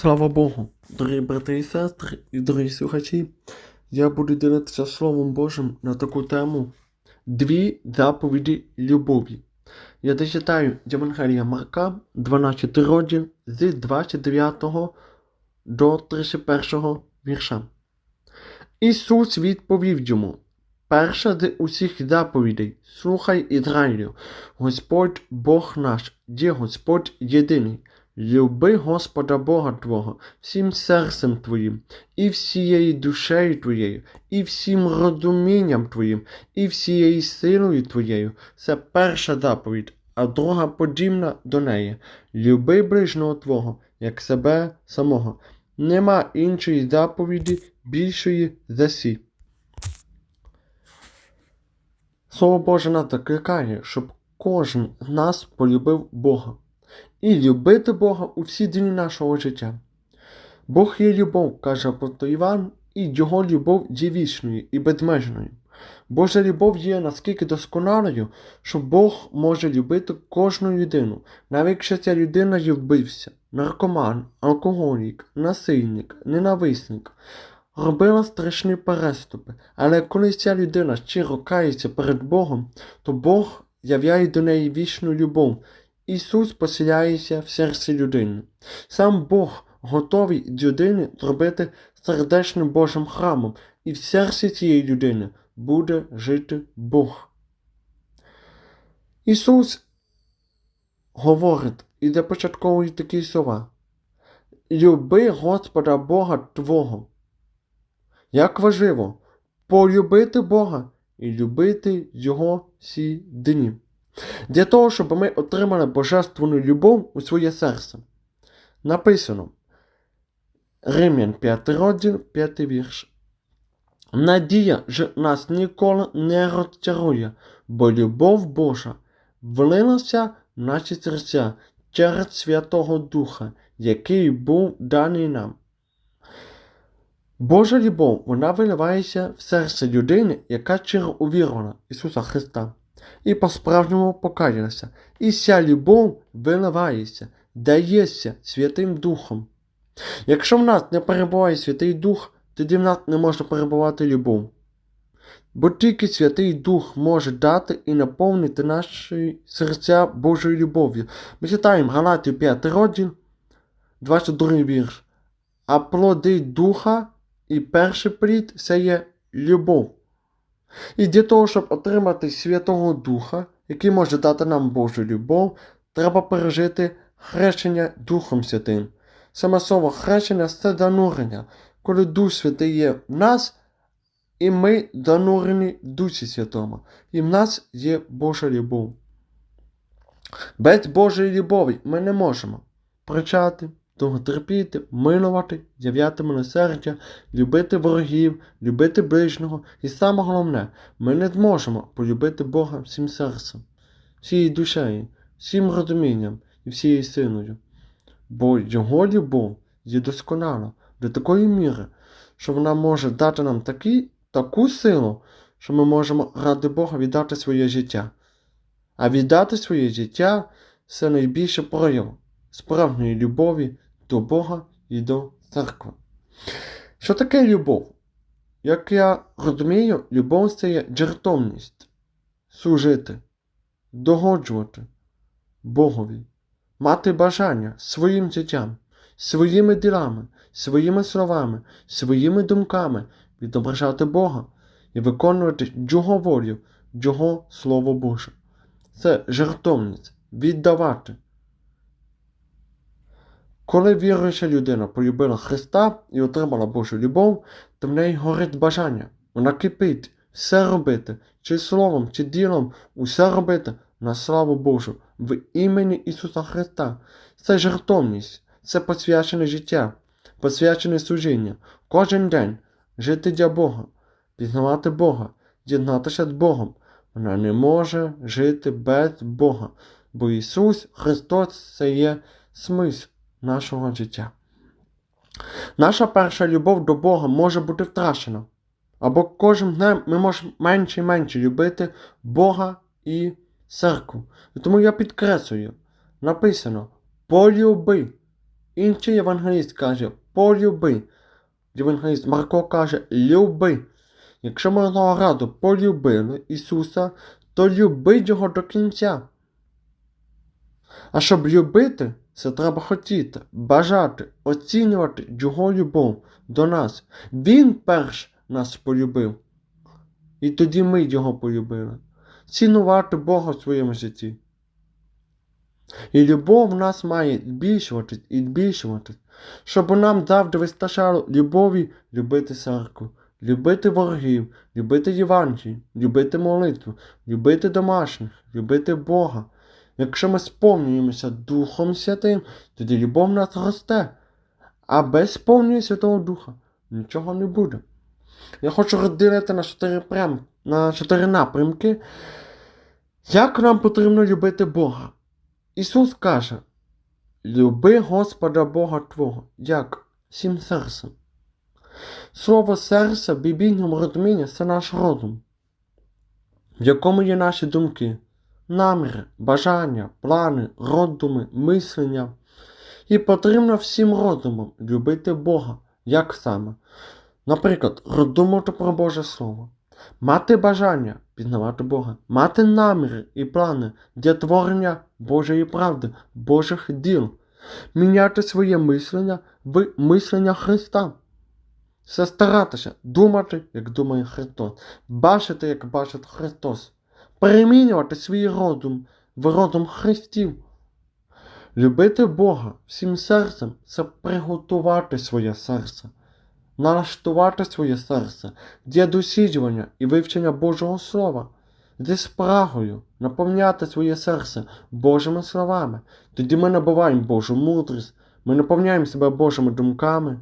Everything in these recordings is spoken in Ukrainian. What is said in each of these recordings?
Слава Богу, дорогі брати і сестри і дорогі слухачі, я буду ділитися Словом Божим на таку тему Дві заповіді любові. Я дочитаю Євангелія Марка, 12 розділ з 29 до 31 вірша. Ісус відповів йому: Перша з усіх заповідей, слухай Ізраїлю, Господь Бог наш, є Господь єдиний. Люби Господа Бога Твого всім серцем Твоїм, і всією душею Твоєю, і всім розумінням Твоїм, і всією силою Твоєю. Це перша заповідь, а друга подібна до неї. Люби ближнього Твого, як себе самого. Нема іншої заповіді більшої за сі. Слово Боже нас закликає, щоб кожен з нас полюбив Бога і любити Бога у всі дні нашого життя. Бог є любов, каже апостол Іван, і його любов є вічною і безмежною. Божа любов є наскільки досконалою, що Бог може любити кожну людину, навіть якщо ця людина є вбивця, наркоман, алкоголік, насильник, ненависник, робила страшні переступи, але коли ця людина щиро кається перед Богом, то Бог являє до неї вічну любов. Ісус поселяється в серці людини. Сам Бог готовий людини зробити сердечним Божим храмом, і в серці цієї людини буде жити Бог. Ісус говорить і започатковує такі слова. Люби Господа Бога Твого. Як важливо полюбити Бога і любити Його всі дні. Для того, щоб ми отримали божественну любов у своє серце. Написано Римлян 5 розділ, 5 вірш. Надія ж нас ніколи не розчарує, бо любов Божа влилася в наші серця через Святого Духа, який був даний нам. Божа любов, вона виливається в серце людини, яка щиро увірувала в Ісуса Христа і по-справжньому покаялася. І ця любов виливається, дається Святим Духом. Якщо в нас не перебуває Святий Дух, тоді в нас не може перебувати любов. Бо тільки Святий Дух може дати і наповнити наші серця Божою любов'ю. Ми читаємо Галатів 5 розділ, 22 вірш. А плоди Духа і перший плід це є любов. І для того, щоб отримати Святого Духа, який може дати нам Божу любов, треба пережити хрещення Духом Святим. Саме слово хрещення це занурення, коли Дух Святий є в нас, і ми занурені Дусі Святому, і в нас є Божа любов. Без Божої любові ми не можемо причати, довготерпіти, милувати, являти милосердя, любити ворогів, любити ближнього. І саме головне, ми не зможемо полюбити Бога всім серцем, всією душею, всім розумінням і всією силою. Бо Його любов є досконала до такої міри, що вона може дати нам такі, таку силу, що ми можемо ради Бога віддати своє життя. А віддати своє життя це найбільше прояв справжньої любові до Бога і до церкви. Що таке любов? Як я розумію, любов це є жертовність, служити, догоджувати Богові, мати бажання своїм життям, своїми ділами, своїми словами, своїми думками відображати Бога і виконувати Його волю, Його Слово Боже. Це жертовність, віддавати. Коли віруюча людина полюбила Христа і отримала Божу любов, то в неї горить бажання. Вона кипить все робити, чи словом, чи ділом, усе робити на славу Божу в імені Ісуса Христа. Це жертовність, це посвячене життя, посвячене служіння. Кожен день жити для Бога, пізнавати Бога, єднатися з Богом. Вона не може жити без Бога, бо Ісус Христос це є смисл нашого життя. Наша перша любов до Бога може бути втрачена. Або кожен днем ми можемо менше і менше любити Бога і церкву. І тому я підкреслюю, написано полюби Інший євангеліст каже полюби. Євангеліст Марко каже люби. Якщо ми одного разу полюбили Ісуса, то люби Його до кінця. А щоб любити, це треба хотіти, бажати, оцінювати Його любов до нас. Він перш нас полюбив. І тоді ми Його полюбили. Цінувати Бога в своєму житті. І любов в нас має збільшуватись і збільшуватись, щоб нам завжди вистачало любові любити церкву, любити ворогів, любити Євангелію, любити молитву, любити домашніх, любити Бога. Якщо ми сповнюємося Духом Святим, тоді любов нас росте. А без сповнення Святого Духа нічого не буде. Я хочу розділити на чотири, прям, на чотири напрямки, як нам потрібно любити Бога. Ісус каже: Люби Господа Бога Твого, як всім серцем. Слово серце в біблійному розумінні це наш розум, в якому є наші думки, наміри, бажання, плани, роздуми, мислення. І потрібно всім розумом любити Бога, як саме. Наприклад, роздумувати про Боже Слово, мати бажання пізнавати Бога, мати наміри і плани для творення Божої правди, Божих діл, міняти своє мислення в мислення Христа. Все старатися думати, як думає Христос, бачити, як бачить Христос, перемінювати свій розум в розум Христів. Любити Бога всім серцем це приготувати своє серце, налаштувати своє серце для досліджування і вивчення Божого Слова, зі спрагою наповняти своє серце Божими словами. Тоді ми набуваємо Божу мудрість, ми наповняємо себе Божими думками.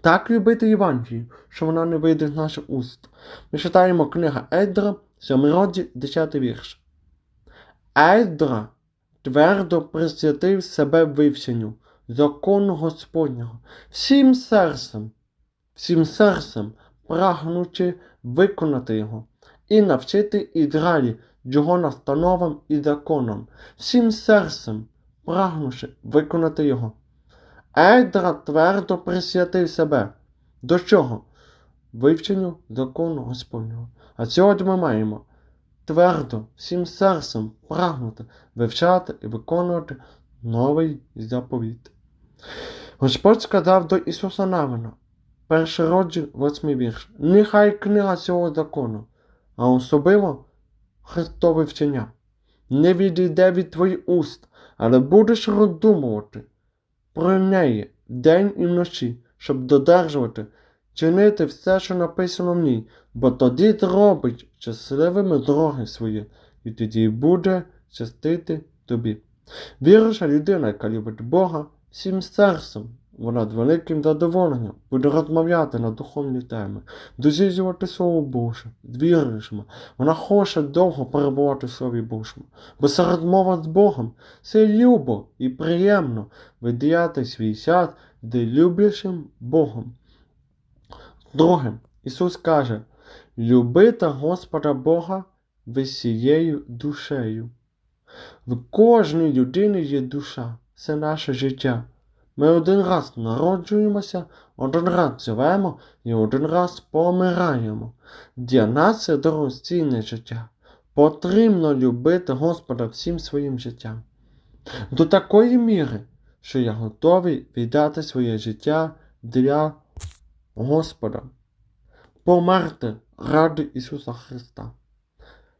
Так любити Євангелію, що вона не вийде з наших уст. Ми читаємо книга Едра, 7 розділ, 10 вірш. Едра твердо присвятив себе вивченню закону Господнього, всім серцем, всім серцем, прагнучи виконати його і навчити Ізраїлі його настановам і законам, всім серцем, прагнучи виконати його. Едра твердо присвятив себе. До чого? Вивченню закону Господнього. А сьогодні ми маємо твердо, всім серцем прагнути вивчати і виконувати новий заповіт. Господь сказав до Ісуса Навина, перший розділ, восьмий вірш, нехай книга цього закону, а особливо Христове вчення, не відійде від твоїх уст, але будеш роздумувати про неї день і вночі, щоб додержувати, чинити все, що написано в ній, бо тоді зробить щасливими дороги свої, і тоді буде щастити тобі. Віруюча людина, яка любить Бога всім серцем, вона з великим задоволенням буде розмовляти на духовні теми, досліджувати Слово Боже, з віруючими. Вона хоче довго перебувати в Слові Божому, бо ця розмова з Богом це любо і приємно виділяти свій час з люблячим Богом. Друге, Ісус каже, любити Господа Бога всією душею. В кожній людині є душа, це наше життя. Ми один раз народжуємося, один раз живемо і один раз помираємо. Для нас це дорогоцінне життя. Потрібно любити Господа всім своїм життям. До такої міри, що я готовий віддати своє життя для Господа, померти ради Ісуса Христа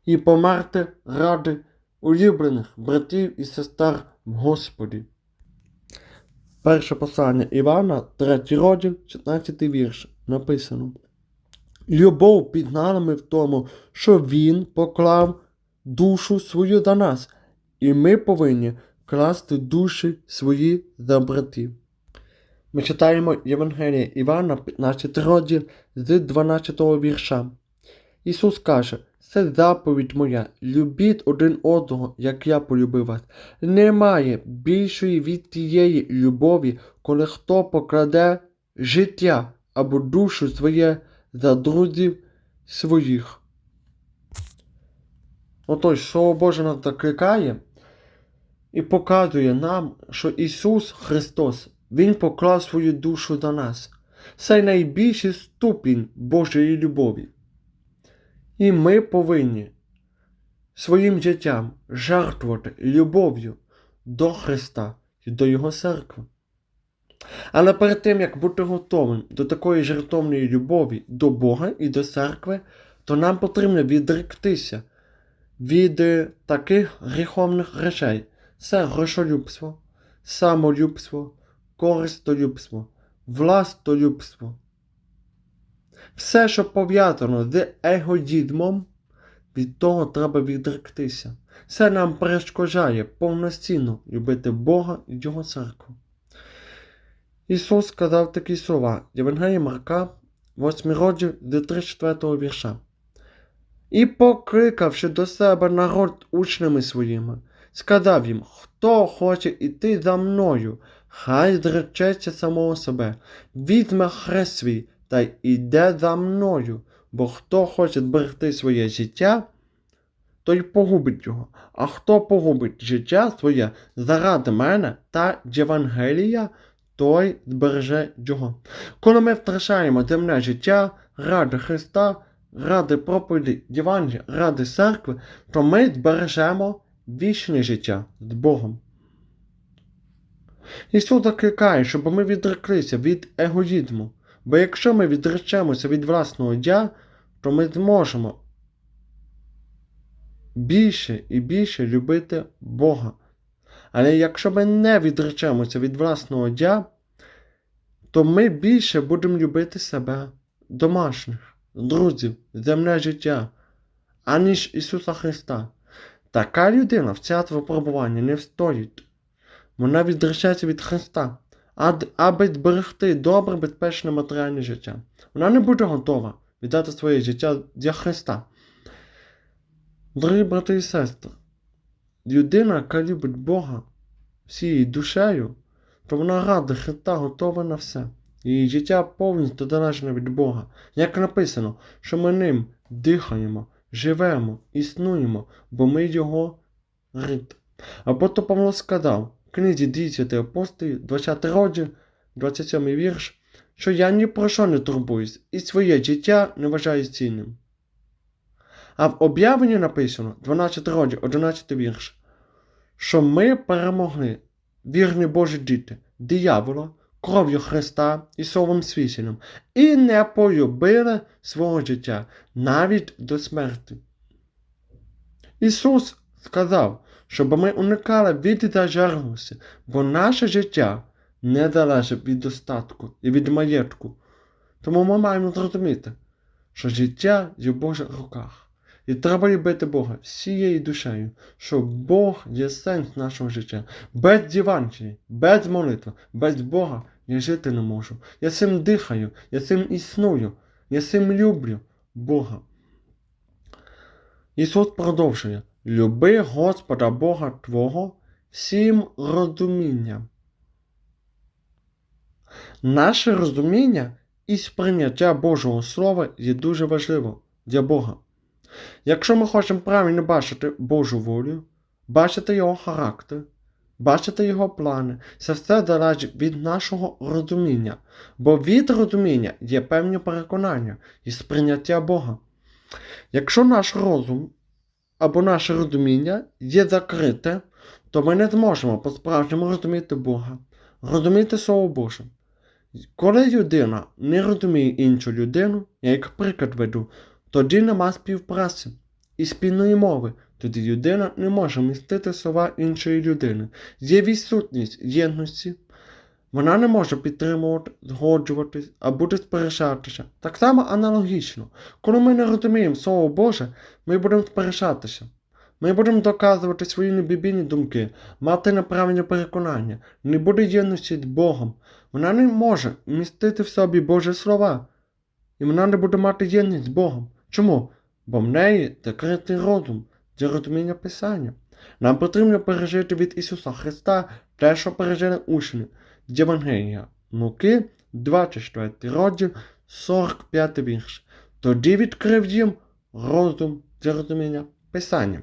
і померти ради улюблених братів і сестер в Господі. Перше послання Івана, 3 розділ, 16 вірш, написано. Любов пізнала ми в тому, що Він поклав душу свою за нас, і ми повинні класти душі свої за братів. Ми читаємо Євангелія Івана, 15 розділ з 12 вірша. Ісус каже, це заповідь моя, любіть один одного, як я полюбив вас. Немає більшої від тієї любові, коли хто покладе життя або душу своє за друзів своїх. Отож, Слово Боже нас закликає і показує нам, що Ісус Христос Він поклав свою душу за нас. Це найбільший ступінь Божої любові. І ми повинні своїм життям жертвувати любов'ю до Христа і до Його церкви. Але перед тим, як бути готовим до такої жертовної любові до Бога і до церкви, то нам потрібно відректися від е, таких гріховних речей. Це грошолюбство, самолюбство, користолюбство, властолюбство. Все, що пов'язано з егоїдмом, від того треба відректися. Це нам перешкоджає повноцінно любити Бога і Його церкву. Ісус сказав такі слова Євангелія Марка, 8 розділ з 34 вірша. І покликавши до себе народ учнями своїми, сказав їм, хто хоче іти за мною, хай зречеться самого себе, візьме хрест свій та й іде за мною, бо хто хоче зберегти своє життя, той погубить його, а хто погубить життя своє заради мене та Євангелія, той збереже його. Коли ми втрачаємо земне життя ради Христа, ради проповіді Євангелія, ради церкви, то ми збережемо вічне життя з Богом. Ісус закликає, щоб ми відреклися від егоїзму, бо якщо ми відречемося від власного я, то ми зможемо більше і більше любити Бога. Але якщо ми не відречемося від власного я, то ми більше будемо любити себе, домашніх, друзів, земне життя, аніж Ісуса Христа. Така людина в час випробування не встоїть. Вона відречеться від Христа, аби зберегти добре, безпечне матеріальне життя. Вона не буде готова віддати своє життя для Христа. Дорогі брати і сестри, людина, яка любить Бога всією душею, то вона ради Христа готова на все. Її життя повністю залежне від Бога. Як написано, що ми ним дихаємо, живемо, існуємо, бо ми його рід. Апостол Павло сказав книзі дійсяти апостолів, 20 розділ, 27 вірш, що я ні про що не турбуюсь і своє життя не вважаю цінним. А в об'явленні написано, 12 розділ, 11 вірш, що ми перемогли, вірні Божі діти, диявола, кров'ю Христа і Словом свідченням, і не полюбили свого життя навіть до смерті. Ісус сказав, щоб ми уникали від зажерливості, бо наше життя не залежить від достатку і від маєтку. Тому ми маємо зрозуміти, що життя є в Божих руках. І треба любити Бога всією душею, що Бог є сенс нашого життя. Без Євангелії, без молитви, без Бога я жити не можу. Я цим дихаю, я цим існую, я цим люблю Бога. Ісус продовжує: Люби Господа Бога Твого всім розумінням. Наше розуміння і сприйняття Божого Слова є дуже важливо для Бога. Якщо ми хочемо правильно бачити Божу волю, бачити Його характер, бачити Його плани, це все залежить від нашого розуміння, бо від розуміння є певні переконання і сприйняття Бога. Якщо наш розум або наше розуміння є закрите, то ми не зможемо по-справжньому розуміти Бога, розуміти Слово Боже. Коли людина не розуміє іншу людину, я як приклад веду, тоді нема співпраці і спільної мови, тоді людина не може містити слова іншої людини. Є відсутність єдності, вона не може підтримувати, згоджуватись, а буде сперечатися. Так само аналогічно. Коли ми не розуміємо Слово Боже, ми будемо сперечатися. Ми будемо доказувати свої небібійні думки, мати неправильне переконання, не буде єдності з Богом. Вона не може містити в собі Божі слова. І вона не буде мати єдність з Богом. Чому? Бо в неї закритий розум для розуміння Писання. Нам потрібно пережити від Ісуса Христа те, що пережили учні Євангелія. Луки, 24 розділ, 45 вірш. Тоді відкрив їм розум для розуміння Писання.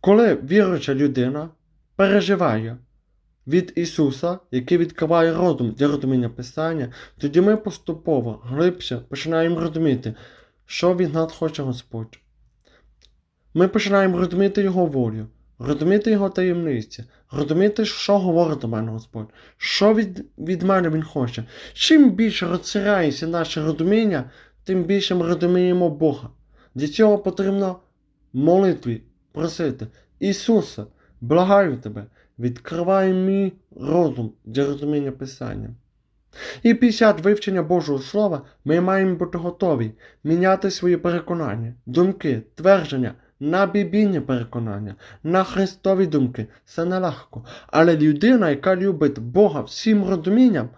Коли віруюча людина переживає від Ісуса, який відкриває розум для розуміння Писання, тоді ми поступово глибше починаємо розуміти, що від нас хоче Господь. Ми починаємо розуміти Його волю, розуміти Його таємниці, розуміти, що говорить до мене Господь, що від, від мене Він хоче. Чим більше розширяється наше розуміння, тим більше ми розуміємо Бога. Для цього потрібно молитві просити. Ісусе, благаю тебе, відкривай мій розум для розуміння Писання. І після вивчення Божого Слова ми маємо бути готові міняти свої переконання, думки, твердження на бібійні переконання, на Христові думки. Це нелегко. Але людина, яка любить Бога всім розумінням,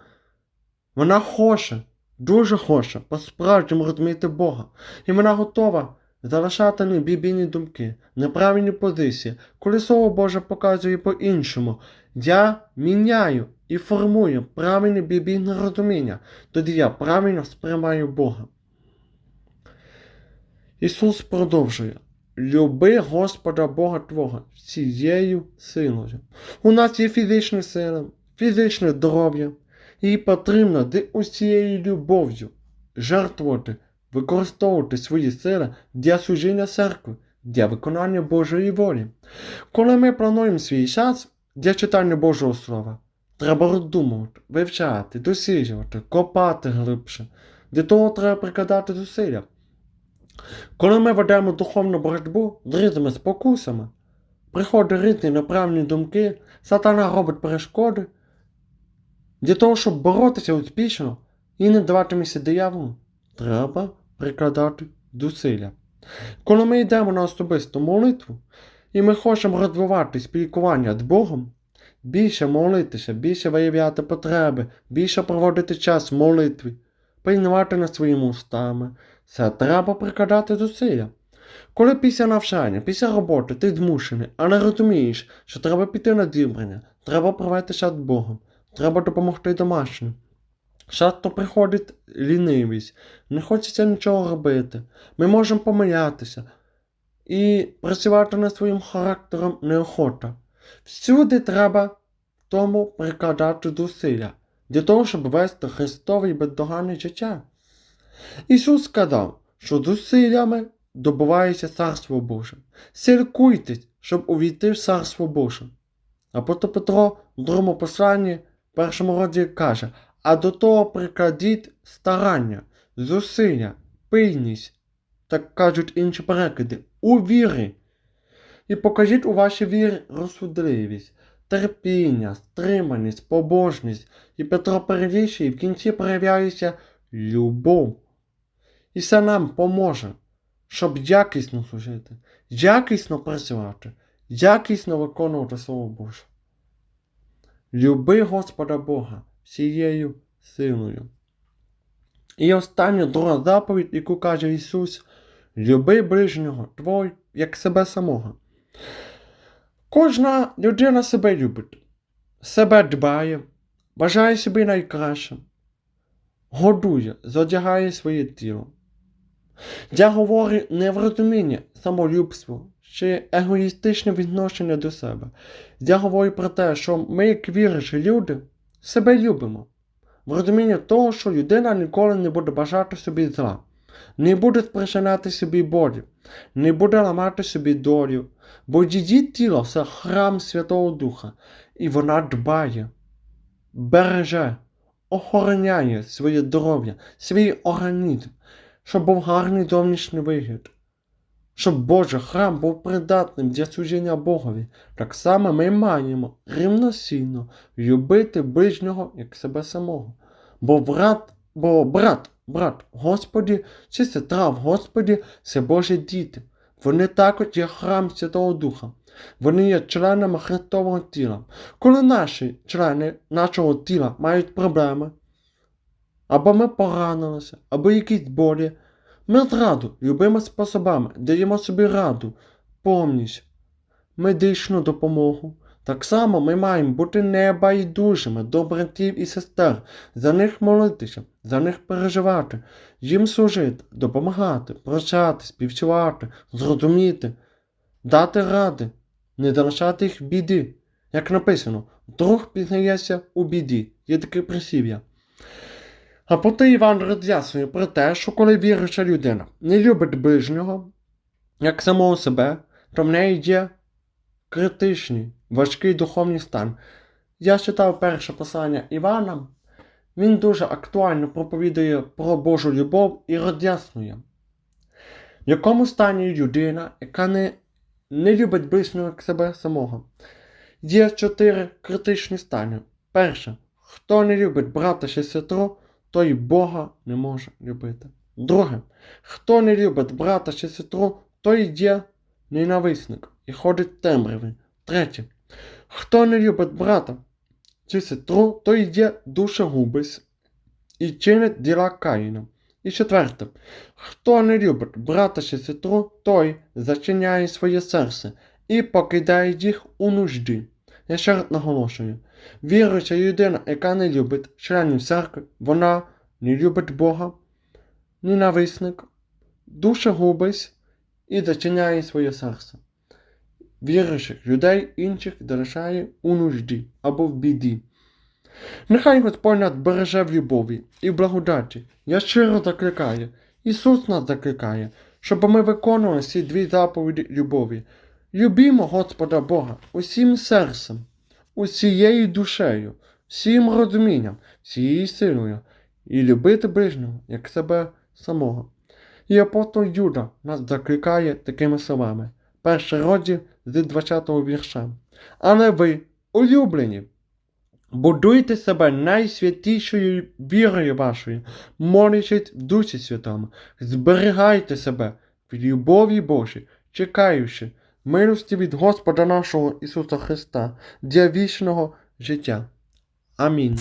вона хоче, дуже хоче по-справжньому розуміти Бога. І вона готова залишати небібійні думки, неправильні позиції, коли Слово Боже показує по-іншому. Я міняю і формую правильне бібійне розуміння, тоді я правильно сприймаю Бога. Ісус продовжує. Люби Господа Бога Твого всією силою. У нас є фізична сила, фізичне здоров'я, і потрібно з усією любов'ю жертвувати, використовувати свої сили для служіння церкви, для виконання Божої волі. Коли ми плануємо свій час для читання Божого Слова, треба роздумувати, вивчати, досліджувати, копати глибше. Для того треба прикладати зусилля. Коли ми ведемо духовну боротьбу з різними спокусами, приходять різні неправильні думки, сатана робить перешкоди. Для того, щоб боротися успішно і не давати місце дияволу, треба прикладати зусилля. Коли ми йдемо на особисту молитву, і ми хочемо розвивати спілкування з Богом, більше молитися, більше виявляти потреби, більше проводити час в молитві, пильнувати над своїми устами, це треба прикладати зусилля. Коли після навчання, після роботи ти змушений, але розумієш, що треба піти на зібрання, треба провести час з Богом, треба допомогти домашнім. Часто приходить лінивість, не хочеться нічого робити. Ми можемо помилятися і працювати над своїм характером неохота. Всюди треба тому прикладати зусилля для того, щоб вести Христове бездоганне життя. Ісус сказав, що зусиллями добувається Царство Боже. Сілкуйтесь, щоб увійти в Царство Боже. Апостол Петро в другому посланні, в першому розділі каже, а до того прикладіть старання, зусилля, пильність, так кажуть інші переклади, у вірі. І покажіть у вашій вірі розсудливість, терпіння, стриманість, побожність. І Петро перелічує, і в кінці проявляється любов. І це нам поможе, щоб якісно служити, якісно працювати, якісно виконувати Слово Боже. Люби Господа Бога всією силою. І остання друга заповідь, яку каже Ісус, люби ближнього твой, як себе самого. Кожна людина себе любить, себе дбає, бажає собі найкраще, годує, зодягає своє тіло. Я говорю не в розумінні самолюбство чи егоїстичне відношення до себе. Я говорю про те, що ми, як віруючі люди, себе любимо. В розумінні того, що людина ніколи не буде бажати собі зла, не буде спричиняти собі болі, не буде ламати собі долю, бо її тіло це храм Святого Духа, і вона дбає, береже, охороняє своє здоров'я, свій організм, щоб був гарний зовнішній вигляд. Щоб Божий храм був придатним для служіння Богові, так само ми маємо рівноцінно любити ближнього як себе самого. Бо брат, бо брат, брат Господі чи сестра в Господі це Божі діти. Вони також є храм Святого Духа. Вони є членами Христового тіла. Коли наші члени нашого тіла мають проблеми, або ми поранилися, або якісь болі, ми зраду любими способами даємо собі раду, помність, медичну допомогу. Так само ми маємо бути небайдужими до братів і сестер, за них молитися, за них переживати, їм служити, допомагати, прощати, співчувати, зрозуміти, дати ради, не залишати їх в біді. Як написано, друг пізнається у біді. Є таке присів'я. А проте Іван роз'яснює про те, що коли віруюча людина не любить ближнього, як самого себе, то в неї є критичний, важкий духовний стан. Я читав перше послання Івана. Він дуже актуально проповідує про Божу любов і роз'яснює, в якому стані людина, яка не, не любить ближнього як себе самого. Є чотири критичні стані. Перше, хто не любить брата чи сестру, той Бога не може любити. Друге, хто не любить брата чи сестру, той є ненависник і ходить в темряві. Третє, хто не любить брата чи сестру, той є душогубець і чинить діла Каїна. І четверте, хто не любить брата чи сестру, той зачиняє своє серце і покидає їх у нужді. Я ще раз наголошую, віруюча людина, яка не любить членів церкви, вона не любить Бога, ненависник, душогубець і зачиняє своє серце. Віруючих людей інших залишає у нужді або в біді. Нехай Господь нас береже в любові і в благодаті. Я щиро закликаю, Ісус нас закликає, щоб ми виконували ці дві заповіді любові. Любімо Господа Бога усім серцем, усією душею, всім розумінням, всією силою, і любити ближнього, як себе самого. І апостол Юда нас закликає такими словами. Перший розділ з 20 вірша. Але ви, улюблені, будуйте себе найсвятішою вірою вашою, молячись в Дусі Святому, зберігайте себе в любові Божій, чекаючи милості від Господа нашого Ісуса Христа для вічного життя. Амінь.